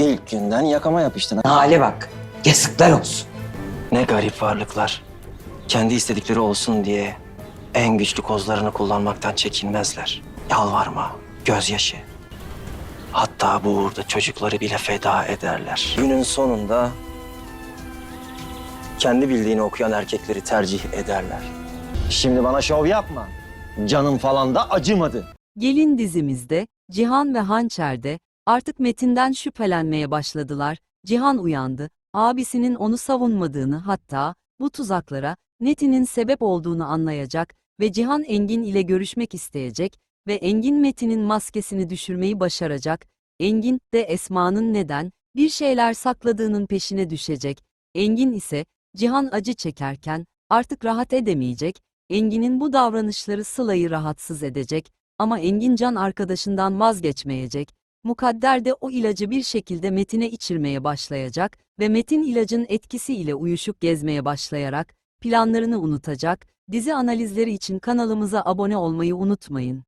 İlk günden yakama yapıştın. Hale bak. Yazıklar olsun. Ne garip varlıklar. Kendi istedikleri olsun diye en güçlü kozlarını kullanmaktan çekinmezler. Yalvarma, gözyaşı. Hatta bu uğurda çocukları bile feda ederler. Günün sonunda kendi bildiğini okuyan erkekleri tercih ederler. Şimdi bana şov yapma. Canım falan da acımadı. Gelin dizimizde Cihan ve Hançer de artık Metin'den şüphelenmeye başladılar. Cihan uyandı, abisinin onu savunmadığını hatta bu tuzaklara Metin'in sebep olduğunu anlayacak ve Cihan Engin ile görüşmek isteyecek ve Engin Metin'in maskesini düşürmeyi başaracak. Engin de Esma'nın neden bir şeyler sakladığının peşine düşecek. Engin ise Cihan acı çekerken artık rahat edemeyecek. Engin'in bu davranışları Sıla'yı rahatsız edecek ama Engin Can arkadaşından vazgeçmeyecek. Mukadder de o ilacı bir şekilde Metin'e içirmeye başlayacak ve Metin ilacın etkisiyle uyuşup gezmeye başlayarak planlarını unutacak. Dizi analizleri için kanalımıza abone olmayı unutmayın.